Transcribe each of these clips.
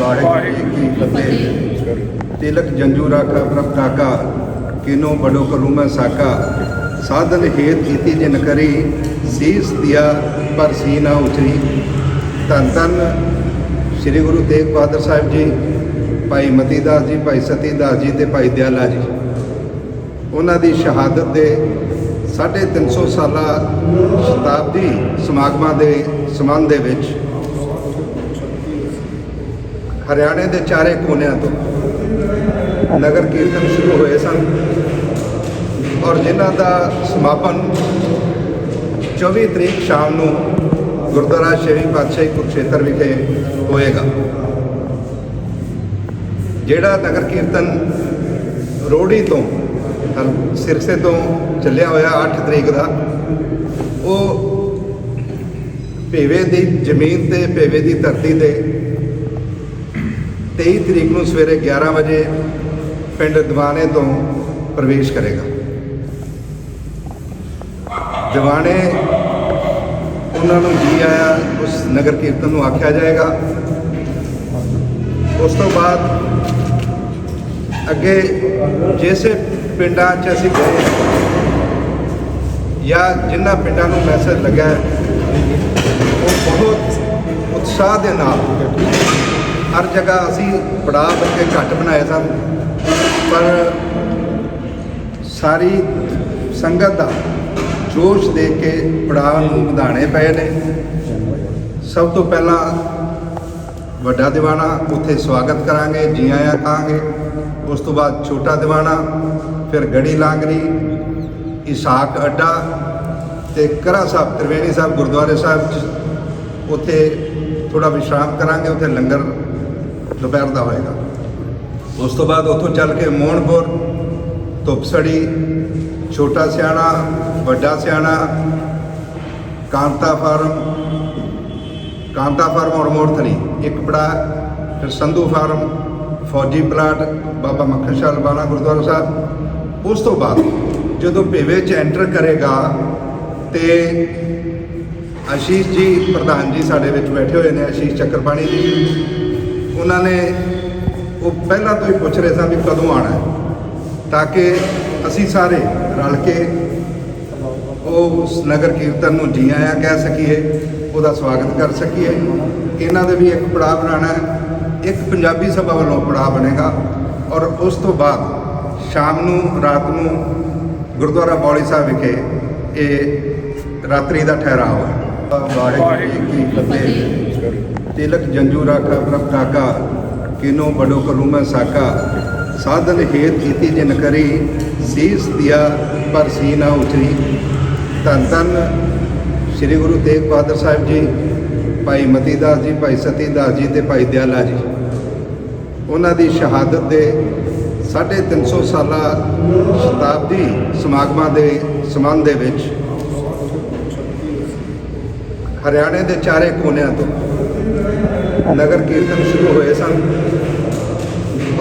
ਵਾਹਿਗੁਰੂ ਫਤਿਹ। ਤਿਲਕ ਜੰਜੂ ਰਾਖਾ ਪ੍ਰਭ ਕਾਕਾ, ਕਿਨੋ ਬੜੋ ਕਰੂਮੈ ਸਾਕਾ। ਸਾਧਨ ਹੇਤ ਇਤੀ ਜਿਨ ਕਰੀ, ਸੀਸ ਦਿਆ ਪਰ ਸੀ ਨਾ ਉਚਰੀ। ਧੰਨ ਧੰਨ ਸ੍ਰੀ ਗੁਰੂ ਤੇਗ ਬਹਾਦਰ ਸਾਹਿਬ ਜੀ, ਭਾਈ ਮਤੀ ਦਾਸ ਜੀ, ਭਾਈ ਸਤੀ ਦਾਸ ਜੀ ਤੇ ਭਾਈ ਦਿਆਲਾ ਜੀ। ਉਹਨਾਂ ਦੀ ਸ਼ਹਾਦਤ ਦੇ 350 ਸਾਲਾ ਸ਼ਤਾਬਦੀ ਸਮਾਗਮਾਂ ਦੇ ਸੰਬੰਧ ਦੇ ਵਿੱਚ ਹਰਿਆਣੇ ਦੇ ਚਾਰੇ ਕੋਨਿਆਂ ਤੋਂ ਨਗਰ ਕੀਰਤਨ ਸ਼ੁਰੂ ਹੋਏ ਸਨ ਔਰ ਜਿਨ੍ਹਾਂ ਦਾ ਸਮਾਪਨ 24 ਤਰੀਕ ਸ਼ਾਮ ਨੂੰ ਗੁਰਦੁਆਰਾ ਸ਼੍ਰੀ ਪਾਤਸ਼ਾਹੀ ਕੁਰਕਸ਼ੇਤਰ ਵਿਖੇ ਹੋਏਗਾ। ਜਿਹੜਾ ਨਗਰ ਕੀਰਤਨ ਰੋੜੀ ਤੋਂ ਸਿਰਸੇ ਤੋਂ ਚੱਲਿਆ ਹੋਇਆ 8 ਤਰੀਕ ਦਾ, ਉਹ ਭੇਵੇ ਦੀ ਜ਼ਮੀਨ ਤੇ, ਭੇਵੇ ਦੀ ਧਰਤੀ ਤੇ 23 ਤਰੀਕ ਨੂੰ ਸਵੇਰੇ 11 ਵਜੇ ਪਿੰਡ ਦਿਵਾਨੇ ਤੋਂ ਪ੍ਰਵੇਸ਼ ਕਰੇਗਾ। ਦਿਵਾਨੇ ਉਹਨਾਂ ਨੂੰ ਜੀ ਆਇਆ ਉਸ ਨਗਰ ਕੀਰਤਨ ਨੂੰ ਆਖਿਆ ਜਾਏਗਾ। ਉਸ ਤੋਂ ਬਾਅਦ ਅੱਗੇ ਜਿਸੇ ਪਿੰਡਾਂ 'ਚ ਅਸੀਂ ਗਏ ਜਾਂ ਜਿਨ੍ਹਾਂ ਪਿੰਡਾਂ ਨੂੰ ਮੈਸੇਜ ਲੱਗਾ ਉਹ ਬਹੁਤ ਉਤਸ਼ਾਹ ਦੇ ਨਾਲ ਹਰ ਜਗ੍ਹਾ ਅਸੀਂ ਪੜਾਅ ਬੱਕੇ ਘੱਟ ਬਣਾਏ ਸਨ, ਪਰ ਸਾਰੀ ਸੰਗਤ ਦਾ ਜੋਸ਼ ਦੇਖ ਕੇ ਪੜਾਅ ਨੂੰ ਵਧਾਣੇ ਪਏ ਨੇ। ਸਭ ਤੋਂ ਪਹਿਲਾਂ ਵੱਡਾ ਦੀਵਾਨਾ, ਉੱਥੇ ਸਵਾਗਤ ਕਰਾਂਗੇ, ਜੀ ਆਇਆਂ ਕਹਾਂਗੇ। ਉਸ ਤੋਂ ਬਾਅਦ ਛੋਟਾ ਦੀਵਾਨਾ, ਫਿਰ ਗੜੀ ਲਾਂਗਰੀ, ਇਸਾਕ ਅੱਡਾ ਤੇ ਕਰਾ ਸਾਹਿਬ, ਤ੍ਰਿਵੇਣੀ ਸਾਹਿਬ, ਗੁਰਦੁਆਰੇ ਸਾਹਿਬ ਉੱਥੇ ਥੋੜਾ ਵਿਸ਼ਰਾਮ ਕਰਾਂਗੇ, ਉੱਥੇ ਲੰਗਰ ਦੁਪਹਿਰ ਦਾ ਹੋਏਗਾ। ਉਸ ਤੋਂ ਬਾਅਦ ਉੱਥੋਂ ਚੱਲ ਕੇ ਮੋਹਨਪੁਰ, ਧੁੱਪਸੜੀ, ਛੋਟਾ ਸਿਆਣਾ, ਵੱਡਾ ਸਿਆਣਾ, ਕਾਂਤਾ ਫਾਰਮ ਕਾਂਤਾ ਫਾਰਮ ਔਰ ਮੋਰਥਲੀ। ਇੱਕ ਪੜਾ ਫਿਰ ਸੰਧੂ ਫਾਰਮ, ਫੌਜੀ ਪਲਾਟ, ਬਾਬਾ ਮੱਖਣ ਸ਼ਾਹ ਲਬਾਣਾ ਗੁਰਦੁਆਰਾ ਸਾਹਿਬ। ਉਸ ਤੋਂ ਬਾਅਦ ਜਦੋਂ ਭੇਵੇ ਚ ਐਂਟਰ ਕਰੇਗਾ ਤੇ ਆਸ਼ੀਸ਼ ਜੀ, ਪ੍ਰਧਾਨ ਜੀ ਸਾਡੇ ਵਿੱਚ ਬੈਠੇ ਹੋਏ ਨੇ ਆਸ਼ੀਸ਼ ਚੱਕਰਪਾਣੀ ਜੀ। ਉਹਨਾਂ ਨੇ ਉਹ ਪਹਿਲਾਂ ਤੋਂ ਹੀ ਪੁੱਛ ਰਹੇ ਸਨ ਵੀ ਕਦੋਂ ਆਣਾ ਤਾਂ ਕਿ ਅਸੀਂ ਸਾਰੇ ਰਲ ਕੇ ਉਹ ਉਸ ਨਗਰ ਕੀਰਤਨ ਨੂੰ ਜੀ ਆਇਆਂ ਕਹਿ ਸਕੀਏ, ਉਹਦਾ ਸਵਾਗਤ ਕਰ ਸਕੀਏ। ਇਹਨਾਂ ਦੇ ਵੀ ਇੱਕ ਪੜਾਅ ਬਣਾਉਣਾ ਹੈ, ਇੱਕ ਪੰਜਾਬੀ ਸਭਾ ਵੱਲੋਂ ਪੜਾਅ ਬਣੇਗਾ ਔਰ ਉਸ ਤੋਂ ਬਾਅਦ ਸ਼ਾਮ ਨੂੰ, ਰਾਤ ਨੂੰ ਗੁਰਦੁਆਰਾ ਬੌਲੀ ਸਾਹਿਬ ਵਿਖੇ ਇਹ ਰਾਤਰੀ ਦਾ ਠਹਿਰਾਵਾ ਵਾਹਿਗੁਰੂ ਜੀ ਕੀ ਫਤਿਹ। ਤਿਲਕ ਜੰਜੂ ਰਾਖਾ, ਪ੍ਰਭ ਕਾਕਾ ਕਿਨੋ ਬੜੋ ਕਰੂਮੈ ਸਾਕਾ। ਸਾਧਨ ਹੇਤ ਕੀਤੀ ਜਿਨ ਕਰੀ, ਸੀਸ ਦਿਆ ਪਰ ਸੀ ਨਾ ਉਚਰੀ ਧੰਨ ਧੰਨ ਸ੍ਰੀ ਗੁਰੂ ਤੇਗ ਬਹਾਦਰ ਸਾਹਿਬ ਜੀ, ਭਾਈ ਮਤੀ ਦਾਸ ਜੀ, ਭਾਈ ਸਤੀ ਦਾਸ ਜੀ ਤੇ ਭਾਈ ਦਿਆਲਾ ਜੀ। ਉਹਨਾਂ ਦੀ ਸ਼ਹਾਦਤ ਦੇ 350 ਸਾਲਾ ਸ਼ਤਾਬਦੀ ਸਮਾਗਮਾਂ ਦੇ ਸੰਬੰਧ ਦੇ ਵਿੱਚ ਹਰਿਆਣੇ ਦੇ ਚਾਰੇ ਕੋਨਿਆਂ ਤੋਂ ਨਗਰ ਕੀਰਤਨ ਸ਼ੁਰੂ ਹੋਏ ਸਨ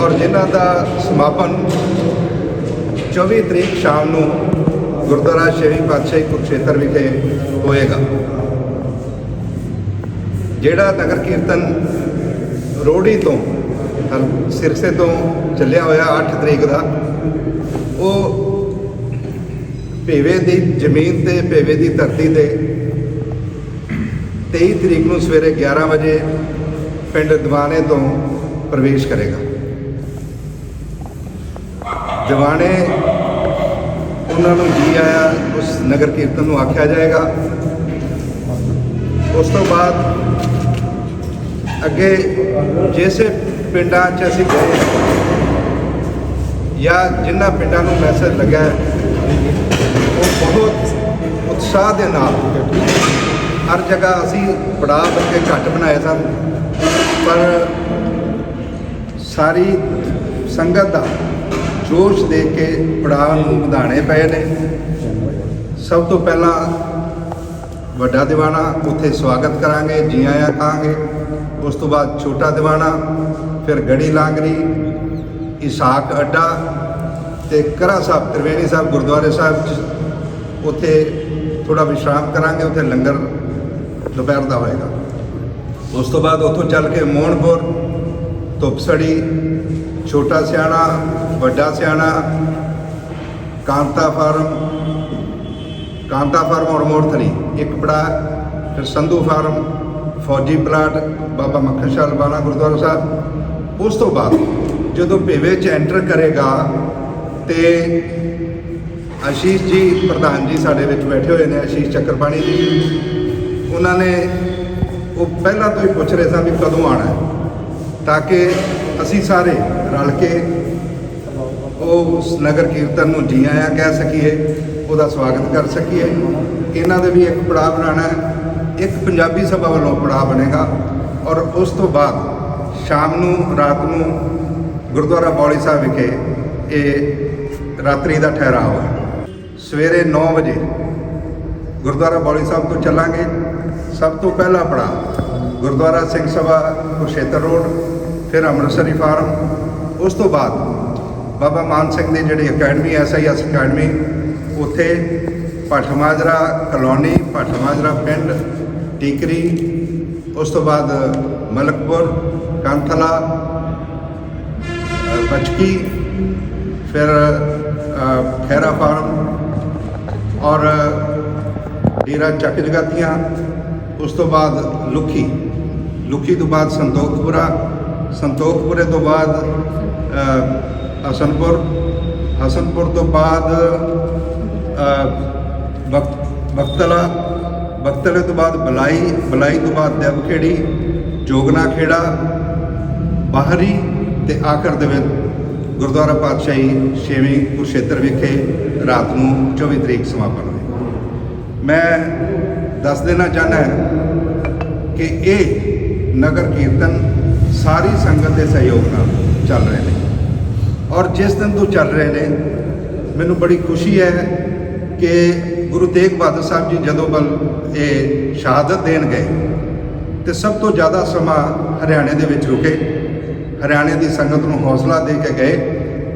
ਔਰ ਜਿਨ੍ਹਾਂ ਦਾ ਸਮਾਪਨ 24 ਤਰੀਕ ਸ਼ਾਮ ਨੂੰ ਗੁਰਦੁਆਰਾ ਸ਼੍ਰੀ ਪਾਤਸ਼ਾਹੀ ਕੁਰਕਸ਼ੇਤਰ ਵਿਖੇ ਹੋਏਗਾ। ਜਿਹੜਾ ਨਗਰ ਕੀਰਤਨ ਰੋੜੀ ਤੋਂ ਸਿਰਸੇ ਤੋਂ ਚੱਲਿਆ ਹੋਇਆ 8 ਤਰੀਕ ਦਾ, ਉਹ ਭੇਵੇ ਦੀ ਜ਼ਮੀਨ ਤੇ, ਭੇਵੇ ਦੀ ਧਰਤੀ ਤੇ 23 ਤਰੀਕ ਨੂੰ ਸਵੇਰੇ 11 ਵਜੇ ਪਿੰਡ ਦਿਵਾਨੇ ਤੋਂ ਪ੍ਰਵੇਸ਼ ਕਰੇਗਾ। ਦਿਵਾਨੇ ਉਹਨਾਂ ਨੂੰ ਜੀ ਆਇਆ ਉਸ ਨਗਰ ਕੀਰਤਨ ਨੂੰ ਆਖਿਆ ਜਾਏਗਾ। ਉਸ ਤੋਂ ਬਾਅਦ ਅੱਗੇ ਜਿਸੇ ਪਿੰਡਾਂ 'ਚ ਅਸੀਂ ਗਏ ਜਾਂ ਜਿਨ੍ਹਾਂ ਪਿੰਡਾਂ ਨੂੰ ਮੈਸੇਜ ਲੱਗਾ ਉਹ ਬਹੁਤ ਉਤਸ਼ਾਹ ਦੇ ਨਾਲ ਹਰ ਜਗ੍ਹਾ ਅਸੀਂ ਪੜਾਅ ਬੱਕੇ ਘੱਟ ਬਣਾਏ ਸਨ। ਪਰ ਸਾਰੀ ਸੰਗਤ ਦਾ ਜੋਸ਼ ਦੇ ਕੇ ਪੜਾਅ ਨੂੰ ਵਧਾਣੇ ਪਏ ਨੇ। ਸਭ ਤੋਂ ਪਹਿਲਾਂ ਵੱਡਾ ਦੀਵਾਨਾ ਉੱਥੇ ਸਵਾਗਤ ਕਰਾਂਗੇ ਜੀ ਆਇਆਂ ਕਹਾਂਗੇ ਉਸ ਤੋਂ ਬਾਅਦ ਛੋਟਾ ਦੀਵਾਨਾ, ਫਿਰ ਗੜੀ ਲਾਂਗਰੀ, ਇਸਾਕ ਅੱਡਾ ਤੇ ਕਰਾ ਸਾਹਿਬ, ਤ੍ਰਿਵੇਣੀ ਸਾਹਿਬ, ਗੁਰਦੁਆਰੇ ਸਾਹਿਬ 'ਚ ਉੱਥੇ ਥੋੜਾ ਵਿਸ਼ਰਾਮ ਕਰਾਂਗੇ, ਉੱਥੇ ਲੰਗਰ ਦੁਪਹਿਰ ਦਾ ਹੋਏਗਾ। ਉਸ ਤੋਂ ਬਾਅਦ ਉੱਥੋਂ ਚੱਲ ਕੇ ਮੋਹਨਪੁਰ, ਧੁੱਪਸੜੀ, ਛੋਟਾ ਸਿਆਣਾ, ਵੱਡਾ ਸਿਆਣਾ, ਕਾਂਤਾ ਫਾਰਮ ਕਾਂਤਾ ਫਾਰਮ ਔਰ ਮੋਰਥਲੀ। ਇੱਕ ਪੜਾ ਫਿਰ ਸੰਧੂ ਫਾਰਮ, ਫੌਜੀ ਪਲਾਟ, ਬਾਬਾ ਮੱਖਣ ਸ਼ਾਹ ਲਵਾਣਾ ਗੁਰਦੁਆਰਾ ਸਾਹਿਬ। ਉਸ ਤੋਂ ਬਾਅਦ ਜਦੋਂ ਭੇਵੇ ਚ ਐਂਟਰ ਕਰੇਗਾ ਤੇ ਆਸ਼ੀਸ਼ ਜੀ, ਪ੍ਰਧਾਨ ਜੀ ਸਾਡੇ ਵਿੱਚ ਬੈਠੇ ਹੋਏ ਨੇ ਆਸ਼ੀਸ਼ ਚੱਕਰਪਾਣੀ ਜੀ। ਉਹਨਾਂ ਨੇ ਉਹ ਪਹਿਲਾਂ ਤੋਂ ਹੀ ਪੁੱਛ ਰਹੇ ਸਨ ਵੀ ਕਦੋਂ ਆਣਾ ਤਾਂ ਕਿ ਅਸੀਂ ਸਾਰੇ ਰਲ ਕੇ ਉਹ ਉਸ ਨਗਰ ਕੀਰਤਨ ਨੂੰ ਜੀ ਆਇਆਂ ਕਹਿ ਸਕੀਏ, ਉਹਦਾ ਸਵਾਗਤ ਕਰ ਸਕੀਏ। ਇਹਨਾਂ ਦੇ ਵੀ ਇੱਕ ਪੜਾਅ ਬਣਾਉਣਾ ਹੈ, ਇੱਕ ਪੰਜਾਬੀ ਸਭਾ ਵੱਲੋਂ ਪੜਾਅ ਬਣੇਗਾ ਔਰ ਉਸ ਤੋਂ ਬਾਅਦ ਸ਼ਾਮ ਨੂੰ, ਰਾਤ ਨੂੰ ਗੁਰਦੁਆਰਾ ਬੌਲੀ ਸਾਹਿਬ ਵਿਖੇ ਇਹ ਰਾਤਰੀ ਦਾ ਠਹਿਰਾਓ ਹੈ ਸਵੇਰੇ 9 ਵਜੇ ਗੁਰਦੁਆਰਾ ਬੌਲੀ ਸਾਹਿਬ ਤੋਂ ਚੱਲਾਂਗੇ। ਸਭ ਤੋਂ ਪਹਿਲਾ ਪੜਾਅ ਗੁਰਦੁਆਰਾ ਸਿੰਘ ਸਭਾ ਕੁਰਸ਼ੇਤਰ ਰੋਡ ਫਿਰ ਅੰਮ੍ਰਿਤਸਰੀ ਫਾਰਮ। ਉਸ ਤੋਂ ਬਾਅਦ ਬਾਬਾ ਮਾਨ ਸਿੰਘ ਦੀ ਜਿਹੜੀ ਅਕੈਡਮੀ ਐਸਆਈਐਸ ਅਕੈਡਮੀ ਉੱਥੇ ਭੱਠ ਕਲੋਨੀ ਭੱਠ ਪਿੰਡ ਟੀਕਰੀ ਉਸ ਤੋਂ ਬਾਅਦ ਮਲਕਪੁਰ ਕਾਂਥਲਾ ਅ, ਬਚਕੀ ਫਿਰ ਅ, ਖੈਰਾ ਫਾਰਮ ਔਰ ਡੇਰਾ ਚੱਕ ਜਗਾਤੀਆਂ, ਉਸ ਤੋਂ ਬਾਅਦ ਲੁਖੀ ਲੁਖੀ ਤੋਂ ਬਾਅਦ ਸੰਤੋਖਪੁਰਾ, ਸੰਤੋਖਪੁਰੇ ਤੋਂ ਬਾਅਦ ਹਸਨਪੁਰ ਹਸਨਪੁਰ ਤੋਂ ਬਾਅਦ ਬਖਤਲਾ ਬਖਤਲੇ ਤੋਂ ਬਾਅਦ ਬਲਾਈ ਬਲਾਈ ਤੋਂ ਬਾਅਦ ਦੇਵਖੇੜੀ, ਜੋਗਨਾ ਖੇੜਾ, ਬਾਹਰੀ ਤੇ ਆਖਰ ਦੇ ਵਿੱਚ ਗੁਰਦੁਆਰਾ ਪਾਤਸ਼ਾਹੀ ਛੇਵੀਂ ਕੁਰਸ਼ੇਤਰ ਵਿਖੇ ਰਾਤ ਨੂੰ 24 ਤਰੀਕ ਸਮਾਪਨ ਹੋਏ ਮੈਂ ਦੱਸ ਦੇਣਾ ਚਾਹੁੰਦਾ ਕਿ ਇਹ ਨਗਰ ਕੀਰਤਨ ਸਾਰੀ ਸੰਗਤ ਦੇ ਸਹਿਯੋਗ ਨਾਲ ਚੱਲ ਰਹੇ ਨੇ। ਔਰ ਜਿਸ ਦਿਨ ਤੋਂ ਚੱਲ ਰਹੇ ਨੇ, ਮੈਨੂੰ ਬੜੀ ਖੁਸ਼ੀ ਹੈ ਕਿ ਗੁਰੂ ਤੇਗ ਬਹਾਦਰ ਸਾਹਿਬ ਜੀ ਜਦੋਂ ਬਲ ਇਹ ਸ਼ਹਾਦਤ ਦੇਣ ਗਏ, ਤੇ ਸਭ ਤੋਂ ਜ਼ਿਆਦਾ ਸਮਾਂ ਹਰਿਆਣੇ ਦੇ ਵਿੱਚ ਰੁਕੇ। ਹਰਿਆਣੇ ਦੀ ਸੰਗਤ ਨੂੰ ਹੌਸਲਾ ਦੇ ਕੇ ਗਏ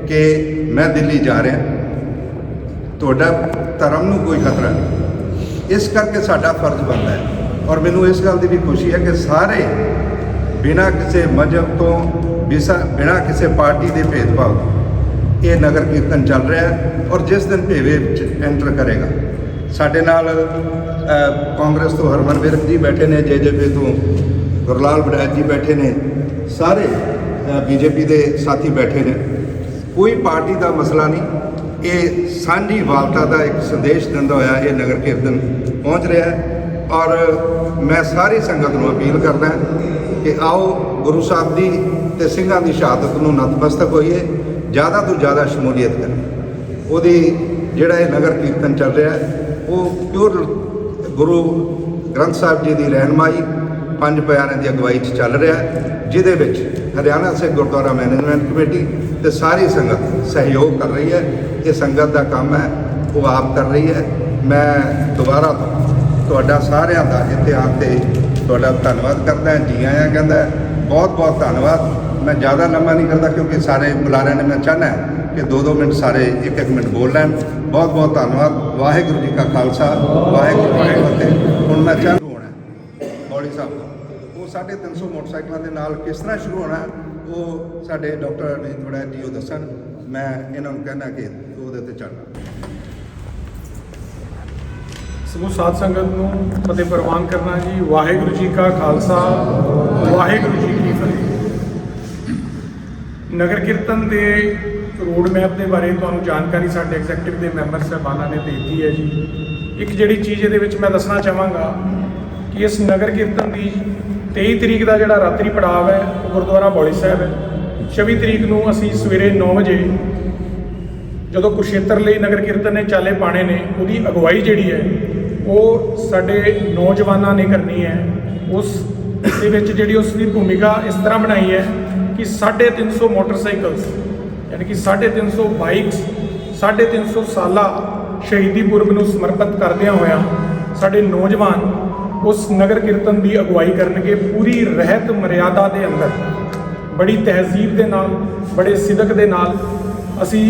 ਕਿ ਮੈਂ ਦਿੱਲੀ ਜਾ ਰਿਹਾ। ਤੁਹਾਡਾ ਧਰਮ ਨੂੰ ਕੋਈ ਖਤਰਾ ਨਹੀਂ। ਇਸ ਕਰਕੇ ਸਾਡਾ ਫਰਜ਼ ਬਣਦਾ ਹੈ। ਔਰ ਮੈਨੂੰ ਇਸ ਗੱਲ ਦੀ ਵੀ ਖੁਸ਼ੀ ਹੈ ਕਿ ਸਾਰੇ ਬਿਨਾਂ ਕਿਸੇ ਮਜ਼ਹਬ ਤੋਂ, ਬਿਸਾ- ਬਿਨਾਂ ਕਿਸੇ ਪਾਰਟੀ ਦੇ ਭੇਦਭਾਵ ਤੋਂ ਇਹ ਨਗਰ ਕੀਰਤਨ ਚੱਲ ਰਿਹਾ ਹੈ ਔਰ ਜਿਸ ਦਿਨ ਭੇਵੇ ਵਿੱਚ ਐਂਟਰ ਕਰੇਗਾ। ਸਾਡੇ ਨਾਲ ਕਾਂਗਰਸ ਤੋਂ ਹਰਮਨ ਵਿਰਕ ਜੀ ਬੈਠੇ ਨੇ ਜੇਜੇਪੀ ਤੋਂ ਗੁਰਲਾਲ ਬੜੈਚ ਜੀ ਬੈਠੇ ਨੇ, ਸਾਰੇ ਬੀਜੇਪੀ ਦੇ ਸਾਥੀ ਬੈਠੇ ਨੇ। ਕੋਈ ਪਾਰਟੀ ਦਾ ਮਸਲਾ ਨਹੀਂ। ਇਹ ਸਾਂਝੀ ਵਾਲਤਾ ਦਾ ਇੱਕ ਸੰਦੇਸ਼ ਦਿੰਦਾ ਹੋਇਆ ਇਹ ਨਗਰ ਕੀਰਤਨ ਪਹੁੰਚ ਰਿਹਾ ਹੈ। ਔਰ ਮੈਂ ਸਾਰੀ ਸੰਗਤ ਨੂੰ ਅਪੀਲ ਕਰਦਾ ਕਿ ਆਓ, ਗੁਰੂ ਸਾਹਿਬ ਦੀ ਤੇ ਸਿੰਘਾਂ ਦੀ ਸ਼ਹਾਦਤ ਨੂੰ ਨਤਮਸਤਕ ਹੋਈਏ, ਜ਼ਿਆਦਾ ਤੋਂ ਜ਼ਿਆਦਾ ਸ਼ਮੂਲੀਅਤ ਕਰੀਏ। ਉਹਦੀ ਜਿਹੜਾ ਇਹ ਨਗਰ ਕੀਰਤਨ ਚੱਲ ਰਿਹਾ ਉਹ ਪਿਓਰ ਗੁਰੂ ਗ੍ਰੰਥ ਸਾਹਿਬ ਜੀ ਦੀ ਰਹਿਨਮਾਈ ਪੰਜ ਪਿਆਰਿਆਂ ਦੀ ਅਗਵਾਈ 'ਚ ਚੱਲ ਰਿਹਾ ਜਿਹਦੇ ਵਿੱਚ ਹਰਿਆਣਾ ਸਿੱਖ ਗੁਰਦੁਆਰਾ ਮੈਨੇਜਮੈਂਟ ਕਮੇਟੀ ਤੇ ਸਾਰੀ ਸੰਗਤ ਸਹਿਯੋਗ ਕਰ ਰਹੀ ਹੈ ਇਹ ਸੰਗਤ ਦਾ ਕੰਮ ਹੈ ਉਹ ਆਪ ਕਰ ਰਹੀ ਹੈ। ਮੈਂ ਦੁਬਾਰਾ ਤੋਂ ਤੁਹਾਡਾ ਸਾਰਿਆਂ ਦਾ ਇੱਥੇ ਆਉਣ ਤੇ ਤੁਹਾਡਾ ਧੰਨਵਾਦ ਕਰਦਾ ਜੀ ਆਇਆਂ ਕਹਿੰਦਾ ਬਹੁਤ ਬਹੁਤ ਧੰਨਵਾਦ। ਮੈਂ ਜ਼ਿਆਦਾ ਲੰਮਾ ਨਹੀਂ ਕਰਦਾ ਕਿਉਂਕਿ ਸਾਰੇ ਬੁਲਾਰਿਆਂ ਨੇ ਮੈਂ ਚਾਹਨਾ ਕਿ ਦੋ ਦੋ ਮਿੰਟ ਸਾਰੇ ਇੱਕ ਇੱਕ ਮਿੰਟ ਬੋਲ ਲੈਣ। ਬਹੁਤ ਬਹੁਤ ਧੰਨਵਾਦ। ਵਾਹਿਗੁਰੂ ਜੀ ਕਾ ਖਾਲਸਾ ਵਾਹਿਗੁਰੂ ਜੀ ਕੀ ਫਤਿਹ। ਹੁਣ ਮੈਂ ਚਾਹ ਹੋਣਾ ਹੈ, ਬੌਲੀ ਸਾਹਿਬ ਤੋਂ। ਉਹ 350 ਮੋਟਰਸਾਈਕਲਾਂ ਦੇ ਨਾਲ ਕਿਸ ਤਰ੍ਹਾਂ ਸ਼ੁਰੂ ਹੋਣਾ ਉਹ ਸਾਡੇ ਡਾਕਟਰ ਅਨੀਤ ਵੜੈਚ ਜੀ ਉਹ ਦੱਸਣ। ਮੈਂ ਇਹਨਾਂ ਨੂੰ ਕਹਿਣਾ ਕਿ ਉਹਦੇ ਤੇ ਚੜ੍ਹਨਾ ਸਮੂਹ ਸਾਧ ਸੰਗਤ ਨੂੰ ਫਤਿਹ ਪ੍ਰਵਾਨ ਕਰਨਾ ਜੀ। ਵਾਹਿਗੁਰੂ ਜੀ ਕਾ ਖਾਲਸਾ, ਵਾਹਿਗੁਰੂ ਜੀ ਕੀ ਫਤਿਹ। ਨਗਰ ਕੀਰਤਨ ਦੇ ਰੋਡ ਮੈਪ ਦੇ ਬਾਰੇ ਤੁਹਾਨੂੰ ਜਾਣਕਾਰੀ ਸਾਡੇ ਐਗਜ਼ੈਕਟਿਵ ਦੇ ਮੈਂਬਰ ਸਾਹਿਬਾਨਾਂ ਨੇ ਦੇ ਦਿੱਤੀ ਹੈ ਜੀ। ਇੱਕ ਜਿਹੜੀ ਚੀਜ਼ ਇਹਦੇ ਵਿੱਚ ਮੈਂ ਦੱਸਣਾ ਚਾਹਾਂਗਾ ਕਿ ਇਸ ਨਗਰ ਕੀਰਤਨ ਦੀ 23 ਤਰੀਕ ਦਾ ਜਿਹੜਾ ਰਾਤਰੀ ਪੜਾਵ ਹੈ, ਉਹ ਗੁਰਦੁਆਰਾ ਬੌਲੀ ਸਾਹਿਬ ਹੈ। 24 ਤਰੀਕ ਨੂੰ ਅਸੀਂ ਸਵੇਰੇ 9 ਵਜੇ ਜਦੋਂ ਕੁਰਸ਼ੇਤਰ ਲਈ ਨਗਰ ਕੀਰਤਨ ਨੇ ਚਾਲੇ ਪਾਣੇ ਨੇ, ਉਹਦੀ ਅਗਵਾਈ ਜਿਹੜੀ ਹੈ, ਉਹ ਸਾਡੇ ਨੌਜਵਾਨਾਂ ਨੇ ਕਰਨੀ ਹੈ। ਉਸ ਦੇ ਵਿੱਚ ਜਿਹੜੀ ਉਸ ਦੀ ਭੂਮਿਕਾ ਇਸ ਤਰ੍ਹਾਂ ਬਣਾਈ ਹੈ ਕਿ 350 ਮੋਟਰਸਾਈਕਲਸ, ਯਾਨੀ ਕਿ 350 ਬਾਈਕਸ 350 ਸਾਲਾ ਸ਼ਹੀਦੀ ਪੁਰਬ ਨੂੰ ਸਮਰਪਿਤ ਕਰਦਿਆਂ ਹੋਇਆਂ ਸਾਡੇ ਨੌਜਵਾਨ ਉਸ ਨਗਰ ਕੀਰਤਨ ਦੀ ਅਗਵਾਈ ਕਰਨਗੇ ਪੂਰੀ ਰਹਿਤ ਮਰਿਆਦਾ ਦੇ ਅੰਦਰ। ਬੜੀ ਤਹਿਜ਼ੀਬ ਦੇ ਨਾਲ, ਬੜੇ ਸਿਦਕ ਦੇ ਨਾਲ ਅਸੀਂ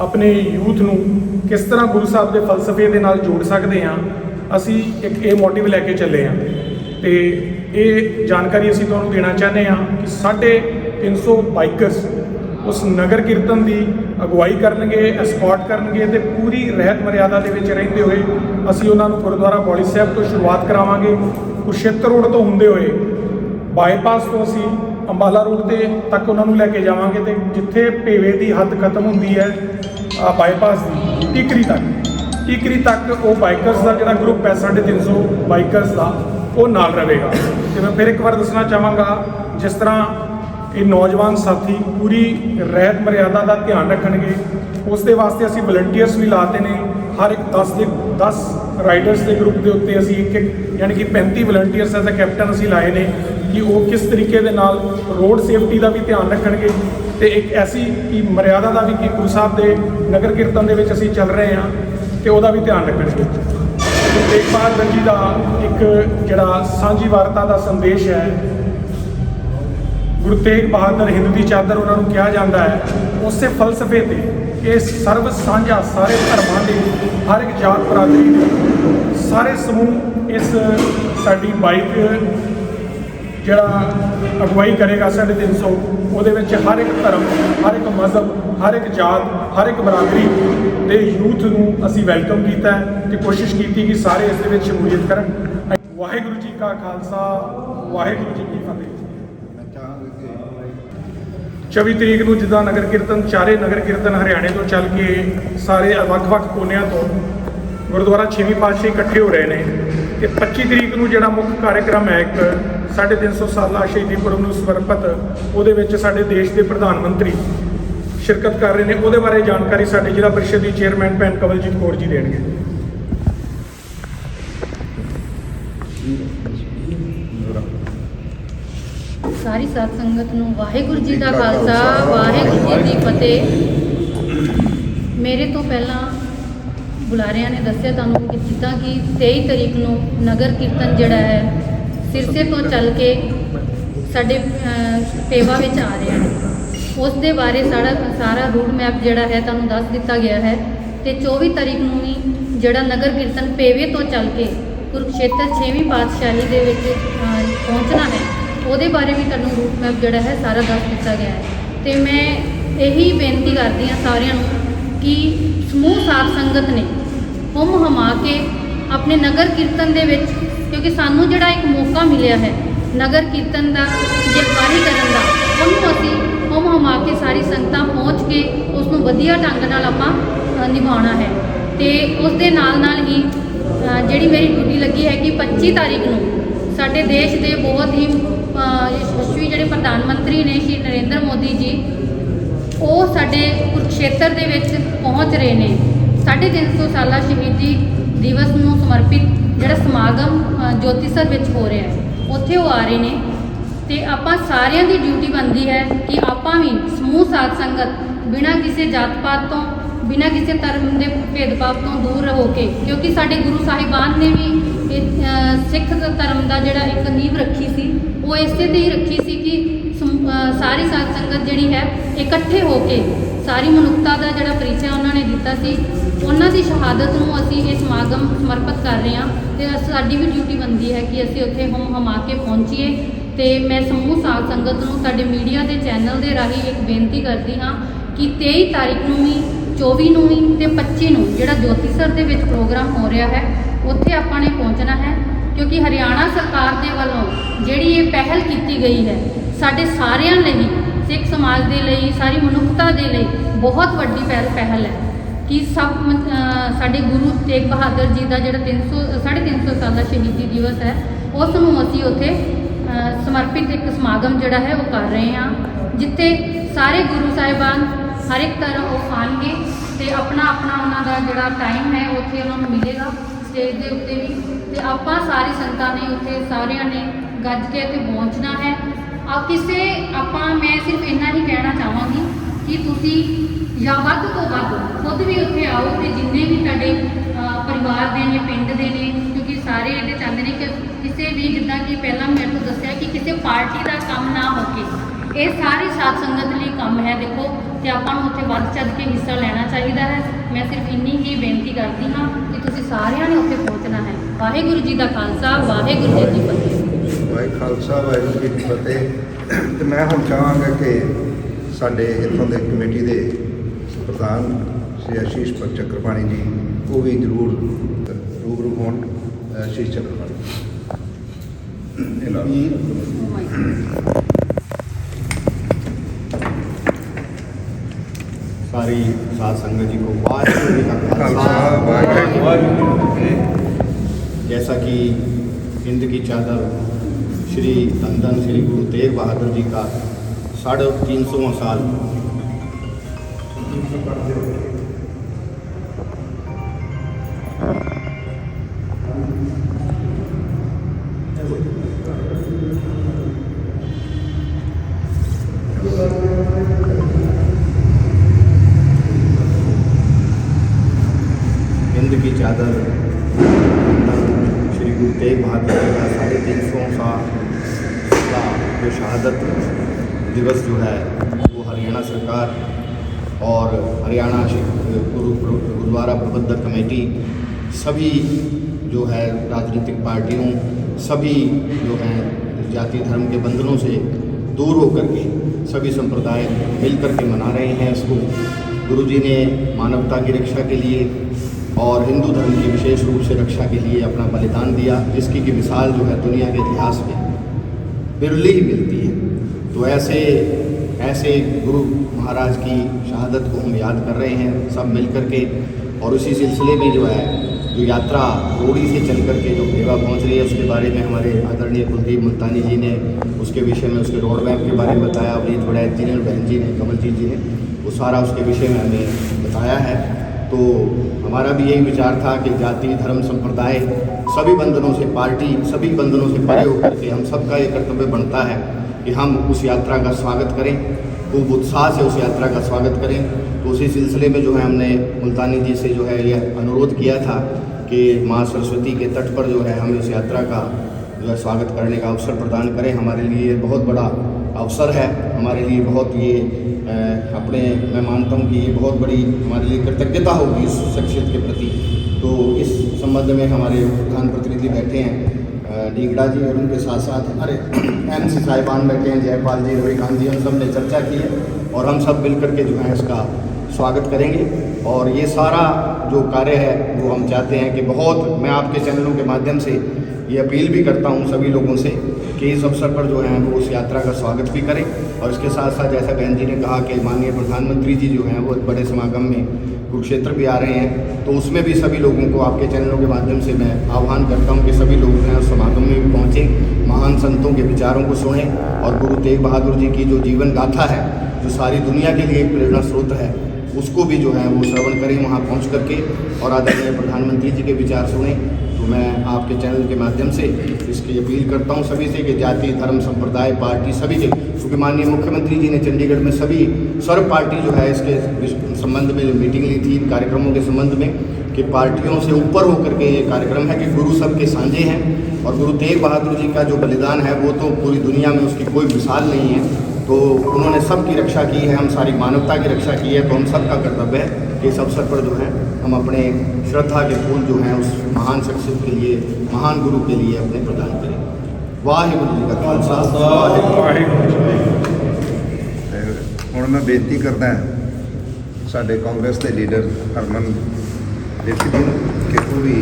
ਆਪਣੇ ਯੂਥ ਨੂੰ ਕਿਸ ਤਰ੍ਹਾਂ ਗੁਰੂ ਸਾਹਿਬ ਦੇ ਫਲਸਫੇ ਦੇ ਨਾਲ ਜੋੜ ਸਕਦੇ ਹਾਂ, ਅਸੀਂ ਇੱਕ ਇਹ ਮੋਟਿਵ ਲੈ ਕੇ ਚੱਲੇ ਹਾਂ। ਤੇ ਇਹ ਜਾਣਕਾਰੀ ਅਸੀਂ ਤੁਹਾਨੂੰ ਦੇਣਾ ਚਾਹੁੰਦੇ ਹਾਂ ਕਿ ਸਾਡੇ 300 ਬਾਈਕਰਸ ਉਸ ਨਗਰ ਕੀਰਤਨ ਦੀ ਅਗਵਾਈ ਕਰਨਗੇ ਐਸਕੌਰਟ ਕਰਨਗੇ ਤੇ ਪੂਰੀ ਰਹਿਤ ਮਰਿਆਦਾ ਦੇ ਵਿੱਚ ਰਹਿੰਦੇ ਹੋਏ ਅਸੀਂ ਉਹਨਾਂ ਨੂੰ ਗੁਰਦੁਆਰਾ ਬੋਲੀ ਸਾਹਿਬ ਤੋਂ ਸ਼ੁਰੂਆਤ ਕਰਾਵਾਂਗੇ। ਕੁਸ਼ੇਤਰ ਰੋਡ ਤੋਂ ਹੁੰਦੇ ਹੋਏ ਬਾਈਪਾਸ ਤੋਂ ਅਸੀਂ ਅੰਬਾਲਾ ਰੋਡ ਤੇ ਤੱਕ ਉਹਨਾਂ ਨੂੰ ਲੈ ਕੇ ਜਾਵਾਂਗੇ ਤੇ ਜਿੱਥੇ ਭੇਵੇ ਦੀ ਹੱਦ ਖਤਮ ਹੁੰਦੀ ਹੈ ਬਾਈਪਾਸ ਦੀ, ਟਿਕਰੀ ਤੱਕ। ਟਿਕਰੀ ਤੱਕ ਉਹ ਬਾਈਕਰਸ ਦਾ ਜਿਹੜਾ ਗਰੁੱਪ ਹੈ 350 ਬਾਈਕਰਸ ਦਾ, ਉਹ ਨਾਲ ਰਹੇਗਾ। ਤੇ ਮੈਂ ਫਿਰ ਇੱਕ ਵਾਰ ਦੱਸਣਾ ਚਾਹਾਂਗਾ, ਜਿਸ ਤਰ੍ਹਾਂ ਇਹ ਨੌਜਵਾਨ ਸਾਥੀ ਪੂਰੀ ਰਹਿਤ ਮਰਿਆਦਾ ਦਾ ਧਿਆਨ ਰੱਖਣਗੇ, ਉਸ ਦੇ ਵਾਸਤੇ ਅਸੀਂ ਵਲੰਟੀਅਰਸ ਵੀ ਲਾਤੇ ਨੇ। ਹਰ ਇੱਕ 10 ਦੇ 10 ਰਾਈਡਰਸ ਦੇ ਗਰੁੱਪ ਦੇ ਉੱਤੇ ਅਸੀਂ ਇੱਕ ਇੱਕ ਯਾਨੀ ਕਿ 35 ਵਲੰਟੀਅਰਸ ਐਜ਼ ਅ ਕੈਪਟਨ ਅਸੀਂ ਲਾਏ ਨੇ। ਕਿ ਉਹ ਕਿਸ ਤਰੀਕੇ ਦੇ ਨਾਲ ਰੋਡ ਸੇਫਟੀ ਦਾ ਵੀ ਧਿਆਨ ਰੱਖਣਗੇ ਤੇ ਇੱਕ ਐਸੀ ਕਿ ਮਰਿਆਦਾ ਦਾ ਵੀ ਕਿ ਗੁਰੂ ਸਾਹਿਬ ਦੇ ਨਗਰ ਕੀਰਤਨ ਦੇ ਵਿੱਚ ਅਸੀਂ ਚੱਲ ਰਹੇ ਹਾਂ ਤੇ ਉਹਦਾ ਵੀ ਧਿਆਨ ਰੱਖਣਗੇ। ਗੁਰੂ ਤੇਗ ਬਹਾਦਰ ਜੀ ਦਾ ਇੱਕ ਜਿਹੜਾ ਸਾਂਝੀ ਵਾਰਤਾ ਦਾ ਸੰਦੇਸ਼ ਹੈ, ਗੁਰੂ ਤੇਗ ਬਹਾਦਰ ਹਿੰਦ ਦੀ ਚਾਦਰ ਉਹਨਾਂ ਨੂੰ ਕਿਹਾ ਜਾਂਦਾ ਹੈ, ਉਸੇ ਫਲਸਫੇ ਤੇ ਇਹ ਸਰਵ ਸਾਂਝਾ ਸਾਰੇ ਧਰਮਾਂ ਦੇ ਹਰ ਇੱਕ ਜਾਤ ਬਰਾਦਰੀ ਸਾਰੇ ਸਮੂਹ ਇਸ ਸਾਡੀ ਬਾਈਕ ਜਿਹੜਾ ਅਗਵਾਈ ਕਰੇਗਾ 350 ਉਹਦੇ ਵਿੱਚ ਹਰ ਇੱਕ ਧਰਮ ਹਰ ਇੱਕ ਮਜ਼ਹਬ ਹਰ ਇੱਕ ਜਾਤ ਹਰ ਇੱਕ ਬਰਾਦਰੀ ਦੇ ਯੂਥ ਨੂੰ ਅਸੀਂ ਵੈਲਕਮ ਕੀਤਾ ਤੇ ਕੋਸ਼ਿਸ਼ ਕੀਤੀ ਕਿ ਸਾਰੇ ਇਸ ਦੇ ਵਿੱਚ ਸ਼ਮੂਲੀਅਤ ਕਰਨ। ਵਾਹਿਗੁਰੂ ਜੀ ਕਾ ਖਾਲਸਾ ਵਾਹਿਗੁਰੂ ਜੀ ਕੀ ਫਤਿਹ। ਮੈਂ ਚਾਹਾਂਗਾ ਕਿ 24 ਤਰੀਕ ਨੂੰ ਜਿੱਦਾਂ ਨਗਰ ਕੀਰਤਨ ਚਾਰੇ ਨਗਰ ਕੀਰਤਨ ਹਰਿਆਣੇ ਤੋਂ ਚੱਲ ਕੇ ਸਾਰੇ ਵੱਖ-ਵੱਖ ਕੋਨਿਆਂ ਤੋਂ ਗੁਰਦੁਆਰਾ ਛੇਵੀਂ ਪਾਤਸ਼ਾਹੀ ਇਕੱਠੇ ਹੋ ਰਹੇ ਨੇ। ਤੇ 25 ਤਰੀਕ ਨੂੰ ਜਿਹੜਾ ਮੁੱਖ ਕਾਰਜਕ੍ਰਮ ਹੈ ਇੱਕ 350 ਸਾਲਾ ਸ਼ਹੀਦੀ ਪੁਰਬ ਨੂੰ ਸਮਰਪਿਤ ਉਹਦੇ ਵਿੱਚ ਸਾਡੇ ਦੇਸ਼ ਦੇ ਪ੍ਰਧਾਨ ਮੰਤਰੀ ਸ਼ਿਰਕਤ ਕਰ ਰਹੇ ਨੇ। ਉਹਦੇ ਬਾਰੇ ਜਾਣਕਾਰੀ ਸਾਡੇ ਜ਼ਿਲ੍ਹਾ ਪਰਿਸ਼ਦ ਦੀ ਚੇਅਰਮੈਨ ਭੈਣ ਕਵਲਜੀਤ ਕੌਰ ਜੀ ਦੇਣਗੇ। ਸਾਰੀ ਸਾਧ ਸੰਗਤ ਨੂੰ ਵਾਹਿਗੁਰੂ ਜੀ ਦਾ ਖਾਲਸਾ ਵਾਹਿਗੁਰੂ ਜੀ ਦੀ ਫਤਿਹ। ਮੇਰੇ ਤੋਂ ਪਹਿਲਾਂ ਬੁਲਾਰਿਆਂ ਨੇ ਦੱਸਿਆ ਤੁਹਾਨੂੰ ਕਿ ਜਿੱਦਾਂ ਕਿ 23 ਤਰੀਕ ਨੂੰ ਨਗਰ ਕੀਰਤਨ ਜਿਹੜਾ ਹੈ ਸਿਰਸੇ ਤੋਂ ਚੱਲ ਕੇ ਸਾਡੇ ਪੇਵਾ ਵਿੱਚ ਆ ਰਿਹਾ ਹੈ ਉਸ ਦੇ ਬਾਰੇ ਸਾਰਾ ਸਾਰਾ ਰੂਟ ਮੈਪ ਜਿਹੜਾ ਹੈ ਤੁਹਾਨੂੰ ਦੱਸ ਦਿੱਤਾ ਗਿਆ ਹੈ ਤੇ 24 ਤਾਰੀਖ ਨੂੰ ਵੀ ਜਿਹੜਾ ਨਗਰ ਕੀਰਤਨ ਪੇਵੇ ਤੋਂ ਚੱਲ ਕੇ ਕੁਰਕਸ਼ੇਤਰ 6ਵੀਂ ਪਾਤਸ਼ਾਹੀ ਦੇ ਵਿੱਚ ਪਹੁੰਚਣਾ ਹੈ, ਉਹਦੇ ਬਾਰੇ ਵੀ ਤੁਹਾਨੂੰ ਰੂਟ ਮੈਪ ਜਿਹੜਾ ਹੈ ਸਾਰਾ ਦੱਸ ਦਿੱਤਾ ਗਿਆ ਹੈ। ਤੇ ਮੈਂ ਇਹੀ ਬੇਨਤੀ ਕਰਦੀ ਹਾਂ ਸਾਰਿਆਂ ਨੂੰ ਕਿ ਸਮੂਹ ਸਾਧ ਸੰਗਤ ਨੇ ਹੁਮ ਹਮਾ ਕੇ ਆਪਣੇ ਨਗਰ ਕੀਰਤਨ ਦੇ ਵਿੱਚ ਕਿਉਂਕਿ ਸਾਨੂੰ ਜਿਹੜਾ ਇੱਕ ਮੌਕਾ ਮਿਲਿਆ ਹੈ ਨਗਰ ਕੀਰਤਨ ਦਾ ਜਗਵਾਰੀ ਕਰਨ ਦਾ, ਉਹਨੂੰ ਅਸੀਂ ਹੁਮ ਹਮਾ ਕੇ ਸਾਰੀ ਸੰਗਤਾਂ ਪਹੁੰਚ ਕੇ ਉਸ ਨੂੰ ਵਧੀਆ ਢੰਗ ਨਾਲ ਆਪਾਂ ਨਿਭਾਉਣਾ ਹੈ। ਤੇ ਉਸ ਦੇ ਨਾਲ ਨਾਲ ਹੀ ਜਿਹੜੀ ਮੇਰੀ ਡਿਊਟੀ ਲੱਗੀ ਹੈ ਕਿ 25 ਤਾਰੀਖ ਨੂੰ, ਸਾਡੇ ਦੇਸ਼ ਦੇ ਬਹੁਤ ਹੀ ਯਸ਼ਸਵੀ ਜਿਹੜੇ ਪ੍ਰਧਾਨ ਮੰਤਰੀ ਨੇ ਸ਼੍ਰੀ ਨਰਿੰਦਰ ਮੋਦੀ ਜੀ, ਉਹ ਸਾਡੇ ਕੁਰਕਸ਼ੇਤਰ ਦੇ ਵਿੱਚ ਪਹੁੰਚ ਰਹੇ ਨੇ। 350 ਸਾਲਾ ਸ਼ਹੀਦੀ ਦਿਵਸ ਨੂੰ ਸਮਰਪਿਤ ਜਿਹੜਾ ਸਮਾਗਮ ਜੋਤੀਸਰ ਵਿੱਚ ਹੋ ਰਿਹਾ ਹੈ, ਉੱਥੇ ਉਹ ਆ ਰਹੇ ਨੇ। ਤੇ ਆਪਾਂ ਸਾਰਿਆਂ ਦੀ ਡਿਊਟੀ ਬਣਦੀ ਹੈ ਕਿ ਆਪਾਂ ਵੀ ਸਮੂਹ ਸਾਧ ਸੰਗਤ ਬਿਨਾਂ ਕਿਸੇ ਜਾਤ ਪਾਤ ਤੋਂ, ਬਿਨਾਂ ਕਿਸੇ ਧਰਮ ਦੇ ਭੇਦਭਾਵ ਤੋਂ ਦੂਰ ਰਹੋ ਕੇ, ਕਿਉਂਕਿ ਸਾਡੇ ਗੁਰੂ ਸਾਹਿਬਾਨ ਨੇ ਵੀ ਸਿੱਖ ਧਰਮ ਦਾ ਜਿਹੜਾ ਇੱਕ ਨੀਂਹ ਰੱਖੀ ਸੀ, ਉਹ ਇਸੇ ਤੇ ਹੀ ਰੱਖੀ ਸੀ ਕਿ ਸਮ- ਸਾਰੀ ਸਾਧ ਸੰਗਤ ਜਿਹੜੀ ਹੈ ਇਕੱਠੇ ਹੋ ਕੇ, ਸਾਰੀ ਮਨੁੱਖਤਾ ਦਾ ਜਿਹੜਾ ਪਰਿਚੈ ਉਹਨਾਂ ਨੇ ਦਿੱਤਾ ਸੀ ਉਹਨਾਂ ਦੀ ਸ਼ਹਾਦਤ ਨੂੰ ਅਸੀਂ ਇਹ ਸਮਾਗਮ ਸਮਰਪਿਤ ਕਰ ਰਹੇ ਹਾਂ ਤੇ ਸਾਡੀ ਵੀ ਡਿਊਟੀ ਬਣਦੀ ਹੈ ਕਿ ਅਸੀਂ ਉੱਥੇ ਹਮ ਹਮਾ ਕੇ ਪਹੁੰਚੀਏ ਤੇ ਮੈਂ ਸਮੂਹ ਸਾਧ ਸੰਗਤ ਨੂੰ ਸਾਡੇ ਮੀਡੀਆ ਦੇ ਚੈਨਲ ਦੇ ਰਾਹੀਂ ਇੱਕ ਬੇਨਤੀ ਕਰਦੀ ਹਾਂ ਕਿ 23 ਤਾਰੀਖ ਨੂੰ ਵੀ 24 ਨੂੰ ਵੀ ਤੇ 25 ਨੂੰ ਜਿਹੜਾ ਜੋਤੀਸਰ ਦੇ ਵਿੱਚ ਪ੍ਰੋਗਰਾਮ ਹੋ ਰਿਹਾ ਹੈ, ਉੱਥੇ ਆਪਾਂ ਨੇ ਪਹੁੰਚਣਾ ਹੈ। ਕਿਉਂਕਿ ਹਰਿਆਣਾ ਸਰਕਾਰ ਦੇ ਵੱਲੋਂ ਜਿਹੜੀ ਇਹ ਪਹਿਲ ਕੀਤੀ ਗਈ ਹੈ, ਸਾਡੇ ਸਾਰਿਆਂ ਲਈ, ਸਿੱਖ ਸਮਾਜ ਦੇ ਲਈ, ਸਾਰੀ ਮਨੁੱਖਤਾ ਦੇ ਲਈ ਬਹੁਤ ਵੱਡੀ ਪਹਿਲ ਪਹਿਲ ਹੈ। ਕਿ ਸਭ ਸਾਡੇ ਗੁਰੂ ਤੇਗ ਬਹਾਦਰ ਜੀ ਦਾ ਜਿਹੜਾ 300 350 ਦਾ ਸ਼ਹੀਦੀ ਦਿਵਸ ਹੈ, ਉਸ ਨੂੰ ਅਸੀਂ ਉੱਥੇ ਸਮਰਪਿਤ ਇੱਕ ਸਮਾਗਮ ਜਿਹੜਾ ਹੈ ਉਹ ਕਰ ਰਹੇ ਹਾਂ, ਜਿੱਥੇ ਸਾਰੇ ਗੁਰੂ ਸਾਹਿਬਾਨ ਹਰ ਇੱਕ ਤਰ੍ਹਾਂ ਉਹ ਆਣਗੇ ਤੇ ਆਪਣਾ ਆਪਣਾ ਉਹਨਾਂ ਦਾ ਜਿਹੜਾ ਟਾਈਮ ਹੈ ਉੱਥੇ ਉਹਨਾਂ ਨੂੰ ਮਿਲੇਗਾ ਸਟੇਜ ਦੇ ਉੱਤੇ ਵੀ, ਤੇ ਆਪਾਂ ਸਾਰੀ ਸੰਗਤਾਂ ਨੇ ਉੱਥੇ ਸਾਰਿਆਂ ਨੇ ਗੱਜ ਕੇ ਇੱਥੇ ਪਹੁੰਚਣਾ ਹੈ। ਆ ਕਿਸੇ ਆਪਾਂ, ਮੈਂ ਸਿਰਫ ਇੰਨਾ ਹੀ ਕਹਿਣਾ ਚਾਹਾਂਗੀ ਕਿ ਤੁਸੀਂ ਜਾਂ ਵੱਧ ਤੋਂ ਵੱਧ ਖੁਦ ਵੀ ਉੱਥੇ ਆਓ ਤੇ ਜਿੰਨੇ ਵੀ ਤੁਹਾਡੇ ਪਰਿਵਾਰ ਦੇ ਨੇ, ਪਿੰਡ ਦੇ ਨੇ, ਕਿਉਂਕਿ ਸਾਰੇ ਇਹਦੇ ਚਾਹੁੰਦੇ ਨੇ ਕਿ ਕਿਸੇ ਵੀ ਜਿੱਦਾਂ ਕਿ ਪਹਿਲਾਂ ਮੈਂ ਤੁਹਾਨੂੰ ਦੱਸਿਆ ਕਿ ਕਿਸੇ ਪਾਰਟੀ ਦਾ ਕੰਮ ਨਾ ਹੋ ਕੇ, ਇਹ ਸਾਰੀ ਸਾਧ ਸੰਗਤ ਲਈ ਕੰਮ ਹੈ ਦੇਖੋ ਤੇ ਆਪਾਂ ਨੂੰ ਉੱਥੇ ਵੱਧ ਚੱਲ ਕੇ ਹਿੱਸਾ ਲੈਣਾ ਚਾਹੀਦਾ ਹੈ। ਮੈਂ ਸਿਰਫ ਇੰਨੀ ਹੀ ਬੇਨਤੀ ਕਰਦੀ ਹਾਂ ਕਿ ਤੁਸੀਂ ਸਾਰਿਆਂ ਨੇ ਉੱਥੇ ਪਹੁੰਚਣਾ ਹੈ। ਵਾਹਿਗੁਰੂ ਜੀ ਦਾ ਖਾਲਸਾ, ਵਾਹਿਗੁਰੂ ਜੀ ਦੀ ਫਤਿਹ। ਵਾਹਿਗੁਰੂ ਖਾਲਸਾ, ਵਾਹਿਗੁਰੂ ਜੀ ਕੀ ਫਤਿਹ। ਤੇ ਮੈਂ ਹੁਣ ਚਾਹਾਂਗਾ ਕਿ ਸਾਡੇ ਇੱਥੋਂ ਦੇ ਕਮੇਟੀ ਦੇ ਪ੍ਰਧਾਨ ਸ਼੍ਰੀ ਆਸ਼ੀਸ਼ ਪਰ ਚੱਕਰਪਾਣੀ ਜੀ ਉਹ ਵੀ ਜ਼ਰੂਰ ਰੂਬਰੂ ਹੋਣ ਅ, ਆਸ਼ੀਸ਼ ਚੱਕਰਪਾਣੀ ਇਹਨਾਂ सारी साध संगत जी को वाहिगुरु जी का खालसा वाहिगुरु जी की फतेह। जैसा कि हिंद की चादर श्री धन श्री गुरु तेग बहादुर जी का साढ़े तीन सौ साल हिंद सभी जो है राजनीतिक पार्टियों, सभी जो हैं जाति धर्म के बंधनों से दूर होकर के सभी संप्रदाय मिल कर के मना रहे हैं इसको। गुरु जी ने मानवता की रक्षा के लिए और हिंदू धर्म की विशेष रूप से रक्षा के लिए अपना बलिदान दिया, जिसकी की मिसाल जो है दुनिया के इतिहास में बिरली ही मिलती है। तो ऐसे ऐसे गुरु महाराज की शहादत को हम याद कर रहे हैं, सब मिल कर के। और उसी सिलसिले में जो है जो यात्रा रोड़ी से चल कर के जो भेवा पहुँच रही है, उसके बारे में हमारे आदरणीय कुलदीप मुल्तानी जी ने, उसके विषय में, उसके रोड मैप के बारे में बताया अवनीत वड़ैत जी ने बहन जी ने, कमलजीत जी ने, वो सारा उसके विषय में हमें बताया है। तो हमारा भी यही विचार था कि जाति, धर्म, संप्रदाय सभी बंधनों से पार्टी, सभी बंधनों से परे होकर के हम सबका ये कर्तव्य बनता है कि हम उस यात्रा का स्वागत करें। खूब उत्साह से उस यात्रा का स्वागत करें। तो उसी सिलसिले में जो है हमने मुल्तानी जी से जो है ये अनुरोध किया था कि माँ सरस्वती के तट पर जो है हमें उस यात्रा का जो है स्वागत करने का अवसर प्रदान करें। हमारे लिए बहुत बड़ा अवसर है। हमारे लिए बहुत ये अपने, मैं मानता हूँ कि ये बहुत बड़ी हमारे लिए कृतज्ञता होगी इस शख्सियत के प्रति। तो इस संबंध में हमारे प्रधान प्रतिनिधि बैठे हैं। डीगड़ा जी और उनके साथ साथ हमारे एम सी साहिबान बैठे हैं, जयपाल जी रविकांत जी, हम सबने चर्चा की है और हम सब मिल करके जो है इसका स्वागत करेंगे। और ये सारा जो कार्य है, वो हम चाहते हैं कि बहुत, मैं आपके चैनलों के माध्यम से ये अपील भी करता हूँ सभी लोगों से कि इस अवसर पर जो है वो उस यात्रा का स्वागत भी करें। और इसके साथ साथ जैसा बहन जी ने कहा कि माननीय प्रधानमंत्री जी जो हैं, वो बड़े समागम में कुरुक्षेत्र भी आ रहे हैं तो उसमें भी सभी लोगों को आपके चैनलों के माध्यम से मैं आह्वान करता हूँ कि सभी लोग हैं समागम में भी पहुँचें, महान संतों के विचारों को सुनें और गुरु तेग बहादुर जी की जो जीवन गाथा है, जो सारी दुनिया के लिए एक प्रेरणा स्रोत है, उसको भी जो है वो श्रवण करें वहाँ पहुँच करके और आदरणीय प्रधानमंत्री जी के विचार सुने। तो मैं आपके चैनल के माध्यम से इसकी अपील करता हूँ सभी से कि जाति, धर्म, संप्रदाय, पार्टी, सभी के क्योंकि माननीय मुख्यमंत्री जी ने चंडीगढ़ में सभी सर्व पार्टी जो है इसके संबंध में मीटिंग ली थी कार्यक्रमों के संबंध में कि पार्टियों से ऊपर होकर के ये कार्यक्रम है कि गुरु सबके साझे हैं और गुरु तेग बहादुर जी का जो बलिदान है वो तो पूरी दुनिया में उसकी कोई मिसाल नहीं है। तो उन्होंने सबकी रक्षा की है, हम सारी मानवता की रक्षा की है तो हम सबका कर्तव्य है कि इस अवसर पर जो है हम अपने श्रद्धा के फूल जो हैं उस महान शख्सियत के लिए, महान गुरु के लिए अपने प्रदान करें। ਵਾਹਿਗੁਰੂ ਜੀ ਕਾ ਖਾਲਸਾ, ਵਾਹਿਗੁਰੂ ਜੀ ਹੁਣ ਮੈਂ ਬੇਨਤੀ ਕਰਦਾ ਸਾਡੇ ਕਾਂਗਰਸ ਦੇ ਲੀਡਰ ਹਰਮਨ ਦੇਖੀ ਜੀ ਕਿ ਉਹ ਵੀ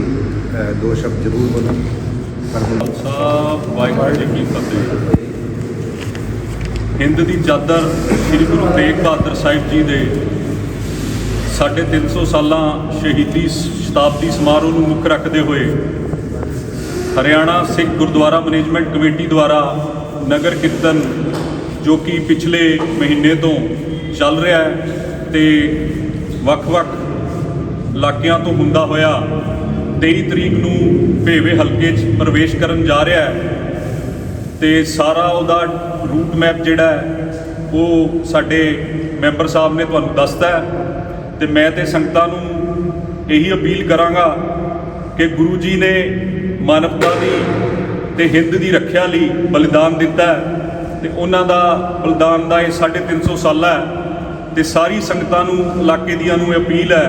ਦੋ ਸ਼ਬਦ ਜ਼ਰੂਰ ਬੋਲਣ। ਹਰਮਨ ਸਾਹਿਬ ਵਾਹਿਗੁਰੂ ਜੀ ਕੀ ਫਤਿਹ। ਹਿੰਦ ਦੀ ਚਾਦਰ ਸ੍ਰੀ ਗੁਰੂ ਤੇਗ ਬਹਾਦਰ ਸਾਹਿਬ ਜੀ ਦੇ ਸਾਡੇ 300 ਸਾਲਾਂ ਸ਼ਹੀਦੀ ਸ਼ਤਾਬਦੀ ਸਮਾਰੋਹ ਨੂੰ ਮੁੱਖ ਰੱਖਦੇ ਹੋਏ ਹਰਿਆਣਾ ਸਿੱਖ ਗੁਰਦੁਆਰਾ ਮੈਨੇਜਮੈਂਟ ਕਮੇਟੀ ਦੁਆਰਾ ਨਗਰ ਕੀਰਤਨ ਜੋ ਕਿ ਪਿਛਲੇ ਮਹੀਨੇ ਤੋਂ ਚੱਲ ਰਿਹਾ ਹੈ ਤੇ ਵੱਖ-ਵੱਖ ਇਲਾਕਿਆਂ ਤੋਂ ਹੁੰਦਾ ਹੋਇਆ 23 ਤਰੀਕ ਨੂੰ ਭੇਵੇ ਹਲਕੇ 'ਚ ਪ੍ਰਵੇਸ਼ ਕਰਨ ਜਾ ਰਿਹਾ ਹੈ ਤੇ ਸਾਰਾ ਉਹਦਾ ਰੂਟ ਮੈਪ ਜਿਹੜਾ ਹੈ, ਉਹ ਸਾਡੇ ਮੈਂਬਰ ਸਾਹਿਬ ਨੇ ਤੁਹਾਨੂੰ ਦੱਸਤਾ ਹੈ ਤੇ ਮੈਂ ਤੇ ਸੰਗਤਾਂ ਨੂੰ ਇਹੀ ਅਪੀਲ ਕਰਾਂਗਾ ਕਿ ਗੁਰੂ ਜੀ ਨੇ ਮਾਨਵਤਾ ਦੀ ਤੇ ਹਿੰਦ ਦੀ ਰੱਖਿਆ ਲਈ ਬਲੀਦਾਨ ਦਿੱਤਾ ਹੈ ਤੇ ਉਹਨਾਂ ਦਾ ਬਲੀਦਾਨ ਦਾ ਇਹ 350 ਸਾਲਾ ਹੈ ਤੇ ਸਾਰੀ ਸੰਗਤਾਂ ਨੂੰ, ਇਲਾਕੇ ਦੀਆਂ ਨੂੰ ਇਹ ਅਪੀਲ ਹੈ